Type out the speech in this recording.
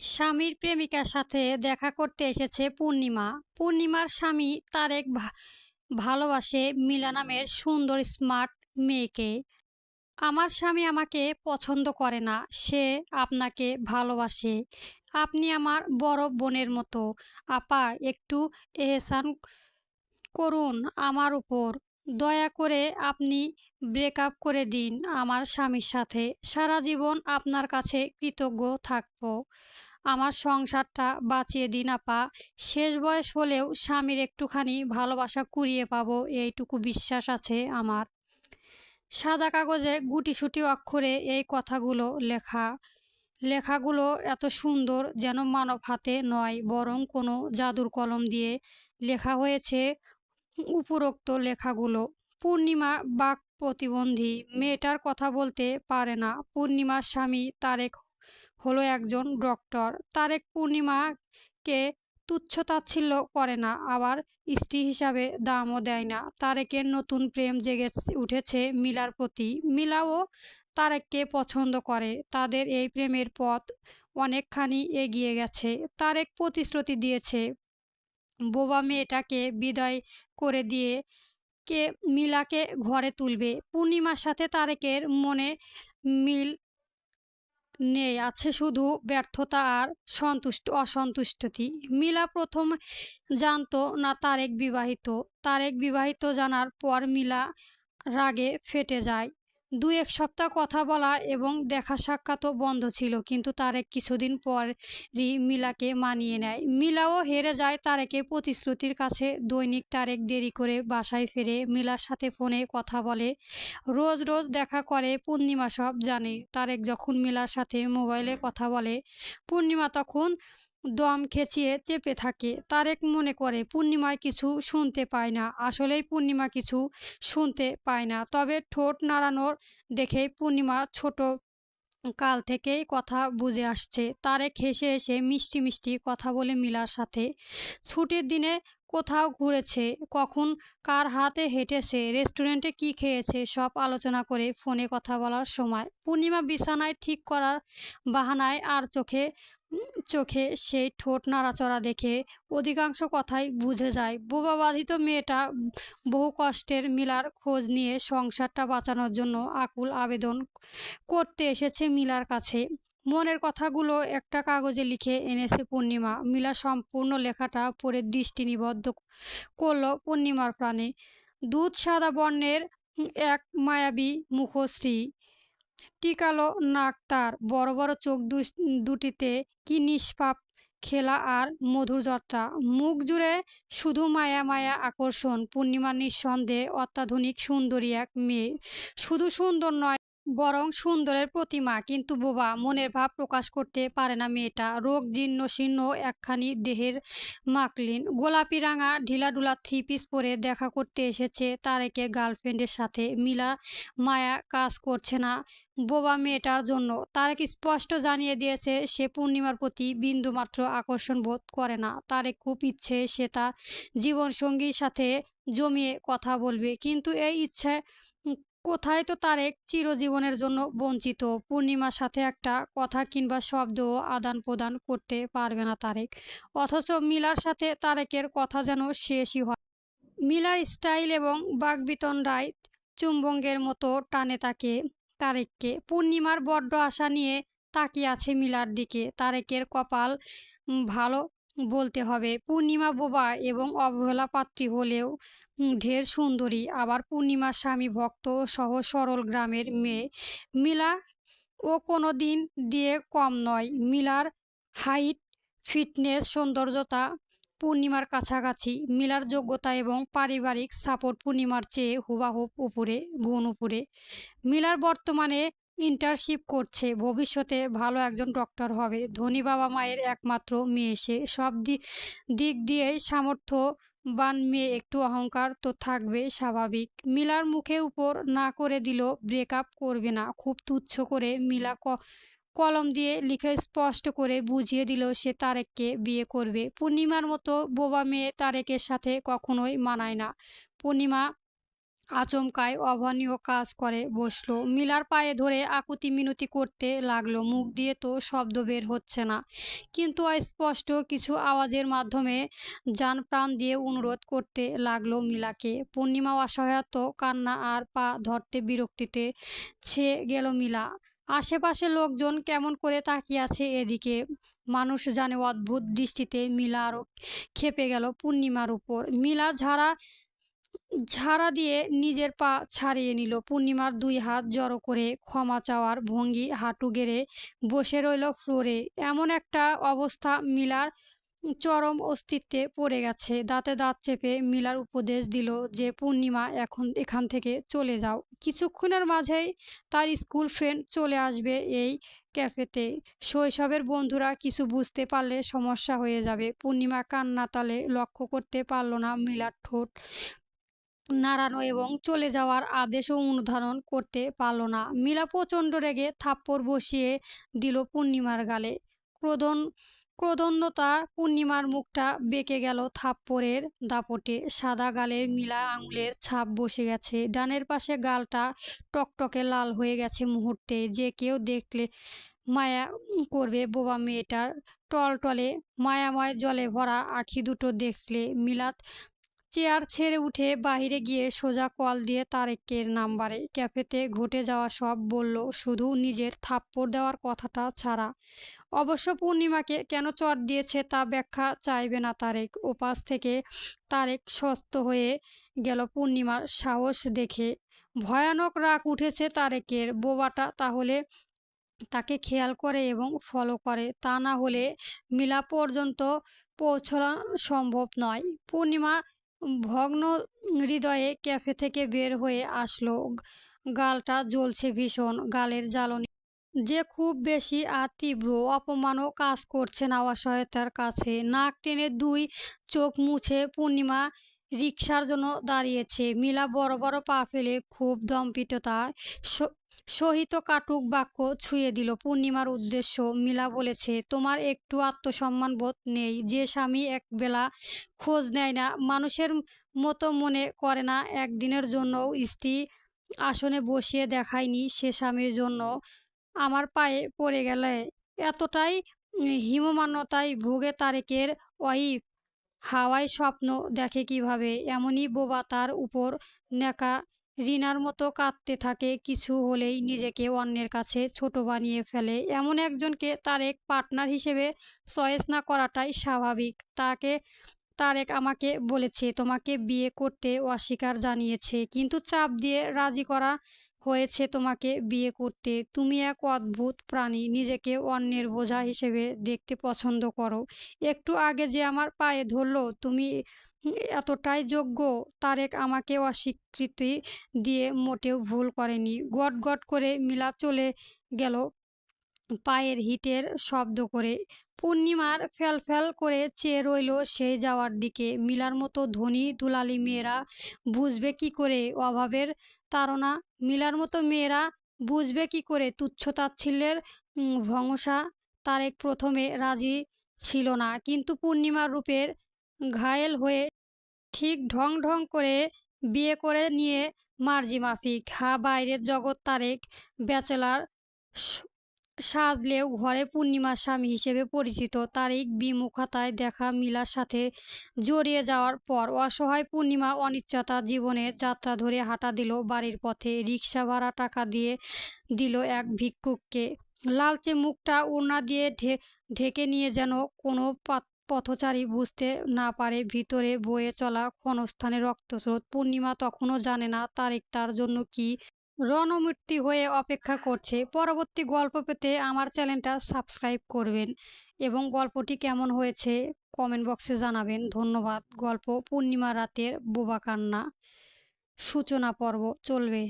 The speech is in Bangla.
স্বামীর প্রেমিকার সাথে দেখা করতে এসেছে পূর্ণিমা। পূর্ণিমার স্বামী তারেক ভালোবাসে মিলা নামের সুন্দর স্মার্ট মেয়েকে। আমার স্বামী আমাকে পছন্দ করে না, সে আপনাকে ভালোবাসে। আপনি আমার বড় বোনের মতো। আপা, একটু এহসান করুন আমার উপর। দয়া করে আপনি ব্রেকআপ করে দিন আমার স্বামীর সাথে। সারা জীবন আপনার কাছে কৃতজ্ঞ থাকব। আমার সংসারটা বাঁচিয়ে দিন আপা। শেষ বয়স হলেও স্বামীর একটুখানি ভালোবাসা কুড়িয়ে পাবো, এইটুকু বিশ্বাস আছে আমার। সাদা কাগজে গুটিসুটি অক্ষরে এই কথাগুলো লেখা। লেখাগুলো এত সুন্দর যেন মানব হাতে নয়, বরং কোনো জাদুর কলম দিয়ে লেখা হয়েছে উপরোক্ত লেখাগুলো। পূর্ণিমা বাক প্রতিবন্ধী, মেয়েটার কথা বলতে পারে না। পূর্ণিমার স্বামী তারেক হলো একজন ডক্টর। তারেক পূর্ণিমাকে তুচ্ছতাচ্ছিল্য করে না, আবার স্ত্রী হিসাবে দামও দেয় না। তারেকের নতুন প্রেম জেগে উঠেছে মিলার প্রতি। মিলাও তারেককে পছন্দ করে। তাদের এই প্রেমের পথ অনেকখানি এগিয়ে গেছে। তারেক প্রতিশ্রুতি দিয়েছে, বোবা মেয়েটাকে বিদায় করে দিয়ে কে মিলাকে ঘরে তুলবে। পূর্ণিমার সাথে তারেকের মনে মিল নেই, আছে শুধু ব্যর্থতা আর সন্তুষ্ট অসন্তুষ্টতি মিলা প্রথম জানতো না তারেক বিবাহিত। তারেক বিবাহিত জানার পর মিলা রাগে ফেটে যায়। দু এক সপ্তাহ কথা বলা এবং দেখা সাক্ষাৎও বন্ধ ছিল, কিন্তু তারেক কিছুদিন পরই মিলাকে মানিয়ে নেয়। মিলাও হেরে যায় তারেকের প্রতিশ্রুতির কাছে। দৈনিক তারেক দেরি করে বাসায় ফিরে মিলার সাথে ফোনে কথা বলে, রোজ রোজ দেখা করে পূর্ণিমা সব জানে। তারেক যখন মিলার সাথে মোবাইলে কথা বলে, পূর্ণিমা তখন দম খেঁচিয়ে চেপে থাকে। তারেক মনে করে, পূর্ণিমায় কিছু শুনতে পায় না। আসলেই পূর্ণিমা কিছু শুনতে পায় না। তবে ঠোঁট নাড়ানোর দেখেই পূর্ণিমা ছোট কাল থেকেই কথা বুঝে আসছে। তারেক হেসে হেসে মিষ্টি মিষ্টি কথা বলে মিলার সাথে, ছুটির দিনে কোথাও ঘুরেছে? কখন কার হাতে হেঁটেছে? রেস্টুরেন্টে কি খেয়েছে? সব আলোচনা করে ফোনে কথা বলার সময়, পূর্ণিমা বিছানায় ঠিক করার বাহানায় আর চোখে চোখে সেই ঠোঁট নাড়াচড়া দেখে অধিকাংশ কথাই বুঝে যায়। বোবাবাধিত মেয়েটা বহু কষ্টের মিলার খোঁজ নিয়ে সংসারটা বাঁচানোর জন্য আকুল আবেদন করতে এসেছে মিলার কাছে। মনের কথাগুলো একটা কাগজে লিখে এনেছে পূর্ণিমা। মিলা সম্পূর্ণ লেখাটা পড়ে দৃষ্টি নিবদ্ধ করল পূর্ণিমার প্রাণে। দুধ সাদা বর্ণের এক মায়াবী মুখশ্রী। টিকালো নাক তার বড় বড় চোখ দুটিতে কি নিষ্পাপ খেলা আর মধুর যাত্রা। মুখ জুড়ে শুধু মায়া মায়া আকর্ষণ পূর্ণিমা নিঃসন্দেহে অত্যাধুনিক সুন্দরী এক মেয়ে। শুধু সুন্দর নয় বরং সুন্দরের প্রতিমা। কিন্তু বোবা মনের ভাব প্রকাশ করতে পারে না মেয়েটা। রোগ জীর্ণ শীর্ণ একখানি দেহের মাকলিন। গোলাপি রাঙা ঢিলাঢুলা থ্রি পিস পরে দেখা করতে এসেছে তারেকের গার্লফ্রেন্ডের সাথে। মিলা মায়া কাজ করছে না বোবা মেয়েটার জন্য। তারেক স্পষ্ট জানিয়ে দিয়েছে সে পূর্ণিমার প্রতি বিন্দুমাত্র আকর্ষণ বোধ করে না। তারেক খুব ইচ্ছে সে তার জীবনসঙ্গীর সাথে জমিয়ে কথা বলবে। কিন্তু এই ইচ্ছে কোথায় তো তারেক চিরজীবনের জন্য বঞ্চিত? পূর্ণিমার সাথে একটা কথা কিংবা শব্দও আদান প্রদান করতে পারবে না তারেক। অথচ মিলার সাথে তারেকের কথা যেন শেষই হয়। মিলার স্টাইল এবং বাগবিতন রায় চুম্বঙ্গের মতো টানে তাকে, তারেককে। পূর্ণিমার বড্ড আশা নিয়ে তাকিয়ে আছে মিলার দিকে। তারেকের কপাল ভালো বলতে হবে। পূর্ণিমা বোবা এবং অবহেলা পাত্রী হলেও ঢের সুন্দরী। আবার পূর্ণিমার স্বামী ভক্ত সহ সরল গ্রামের মেয়ে। মিলা ও কোনো দিন দিয়ে কম নয়। মিলার হাইট, ফিটনেস, সৌন্দর্যতা পূর্ণিমার কাছাকাছি। মিলার যোগ্যতা এবং পারিবারিক সাপোর্ট পূর্ণিমার চেয়ে হুবাহুব উপরে, গুণ উপরে। মিলার বর্তমানে ইন্টার্নশিপ করছে। ভবিষ্যতে ভালো একজন ডক্টর হবে। ধনী বাবা মায়ের একমাত্র মেয়ে সে। সব দিক দিক দিয়েই সামর্থ্যবান মেয়ে একটু অহংকার তো থাকবে স্বাভাবিক। মিলার মুখে উপর না করে দিল ব্রেকআপ করবে না। খুব তুচ্ছ করে মিলা কলম দিয়ে লিখে স্পষ্ট করে বুঝিয়ে দিল সে তারেককে বিয়ে করবে। পূর্ণিমার মতো বোবা মেয়ে তারেকের সাথে কখনোই মানায় না। পূর্ণিমা আচমকাই অভাবনীয় কাজ করে বসল। মিলার পায়ে ধরে আকুতি মিনতি করতে লাগল। মুখ দিয়ে তো শব্দ বের হচ্ছে না। কিন্তু অস্পষ্ট কিছু আওয়াজের মাধ্যমে যান প্রাণ দিয়ে অনুরোধ করতে লাগল মিলাকে। পূর্ণিমা অসহায়ত্ব, কান্না আর পা ধরতে বিরক্তিতে ছেয়ে গেল মিলা। আশেপাশে লোকজন কেমন করে তাকিয়ে আছে এদিকে? মানুষ জানে অদ্ভুত দৃষ্টিতে মিলা আরও খেপে গেল পূর্ণিমার উপর। মিলা ঝাড়া ঝাড়া দিয়ে নিজের পা ছাড়িয়ে নিল। পূর্ণিমার দুই হাত জড়ো করে ক্ষমা চাওয়ার ভঙ্গি হাঁটু গেড়ে বসে রইল ফ্লোরে। এমন একটা অবস্থা মিলার চরম অস্তিত্বে পড়ে গেছে। দাঁতে দাঁত চেপে মিলার উপদেশ দিল যে, পূর্ণিমা, এখন এখান থেকে চলে যাও। কিছুক্ষণের মাঝেই তার স্কুল ফ্রেন্ড চলে আসবে এই ক্যাফেতে। শৈশবের বন্ধুরা কিছু বুঝতে পারলে সমস্যা হয়ে যাবে। পূর্ণিমা কান্না তালে লক্ষ্য করতে পারল না মিলার ঠোঁট। নাড়ানো এবং চলে যাওয়ার আদেশও অনুধারণ করতে পারল না। মিলা প্রচণ্ড রেগে থাপ্পড় বসিয়ে দিল পূর্ণিমার গালে। ক্রোধন ক্রোধন্যতা পূর্ণিমার মুখটা বেঁকে গেল থাপ্পড়ের দাপটে। সাদা গালের মিলা আঙুলের ছাপ বসে গেছে। ডানের পাশে গালটা টকটকে লাল হয়ে গেছে মুহূর্তে। যে কেউ দেখলে মায়া করবে বোবা মেয়েটার টলটলে। মায়াময় জলে ভরা আখি দুটো দেখলে মিলাত চেয়ার ছেড়ে উঠে বাহিরে গিয়ে সোজা কল দিয়ে তারেকের নাম্বারে ক্যাফেতে ঘটে যাওয়া সব বলল, শুধু নিজের থাপ্পড় দেওয়ার কথাটা ছাড়া। অবশ্য পূর্ণিমাকে কেন চট দিয়েছে তা ব্যাখ্যা চাইবে না তারেক। ওপাশ থেকে তারেক সস্ত হয়ে গেল পূর্ণিমার সাহস দেখে। ভয়ানক রাগ উঠেছে তারেকের বোবাটা, তাহলে তাকে খেয়াল করে এবং ফলো করে। তা না হলে মিলা পর্যন্ত পৌঁছানো সম্ভব নয়। পূর্ণিমা ভগ্ন হৃদয়ে ক্যাফে থেকে বের হয়ে আসলো। গালটা জ্বলছে ভীষণ। গালের জ্বালনি যে খুব বেশি আর তীব্র। অপমানও কাজ করছে না অসহায়তার কাছে। নাক টেনে দুই চোখ মুছে পূর্ণিমা রিক্সার জন্য দাঁড়িয়েছে। মিলা বড় বড় পা ফেলে খুব দম্পিততায় সহিত কাটুক বাক্য ছুঁয়ে দিল। পূর্ণিমার উদ্দেশ্য, মিলা বলেছে, তোমার একটু আত্মসম্মান বোধ নেই। যে স্বামী একবেলা খোঁজ নেয় না, মানুষের মতো মনে করে না। একদিনের জন্যও স্ত্রী আসনে বসিয়ে দেখায়নি সে স্বামীর জন্য। আমার পায়ে পড়ে গেলে এতটাই হিমমান্যতায় ভোগে তারেকের ওয়াইফ হাওয়ায় স্বপ্ন দেখে কীভাবে? এমনই বোবা তার উপর নেকা রিনার মতো কাঁদতে থাকে কিছু হলেই নিজেকে অন্যের কাছে ছোট বানিয়ে ফেলে। এমন একজনকে তারেক পার্টনার হিসেবে চয়েস না করাটাই স্বাভাবিক। তাকে তারেক আমাকে বলেছে তোমাকে বিয়ে করতে অস্বীকার জানিয়েছে কিন্তু চাপ দিয়ে রাজি করা হয়েছে তোমাকে বিয়ে করতে। তুমি এক অদ্ভুত প্রাণী নিজেকে অন্যের বোঝা হিসেবে দেখতে পছন্দ করো। একটু আগে যে আমার পায়ে ধরলো তুমি এতটাই যোগ্য, তারেক আমাকে অস্বীকৃতি দিয়ে মোটেও ভুল করেনি। গট গট করে মিলা চলে গেল পায়ের হিটের শব্দ করে। পূর্ণিমার ফ্যাল ফ্যাল করে চেয়ে রইল সেই যাওয়ার দিকে। মিলার মতো ধনী দুলালি মেয়েরা বুঝবে কি করে অভাবের তাড়না? মিলার মতো মেয়েরা বুঝবে কি করে তুচ্ছ তাচ্ছিল্যের ভংসা তারেক প্রথমে রাজি ছিল না, কিন্তু পূর্ণিমার রূপের ঘায়েল হয়ে ঠিক ঢং ঢং করে বিয়ে করে নিয়ে মার্জি মাফিক। হা, বাইরের জগৎ তারেক, ব্যাচেলার সাজলেও ঘরে পূর্ণিমার স্বামী হিসেবে পরিচিত। তারিক বিমুখতায় দেখা মিলার সাথে জড়িয়ে যাওয়ার পর অসহায় পূর্ণিমা অনিশ্চয়তা জীবনের যাত্রা ধরে হাঁটা দিল বাড়ির পথে। রিক্সা ভাড়া টাকা দিয়ে দিল এক ভিক্ষুককে। লালচে মুখটা ওড়না দিয়ে ঢেকে নিয়ে যেন কোনো পথচারী বুঝতে না পারে ভিতরে বয়ে চলা ক্ষণস্থানে রক্তস্রোত। পূর্ণিমা তখনও জানে না তারেক তার জন্য কি রণমূর্তি হয়ে অপেক্ষা করছে। পরবর্তী গল্প পেতে আমার চ্যানেলটা সাবস্ক্রাইব করবেন এবং গল্পটি কেমন হয়েছে কমেন্ট বক্সে জানাবেন। ধন্যবাদ। গল্প পূর্ণিমা রাতের বোবা কান্না। সূচনা পর্ব চলবে।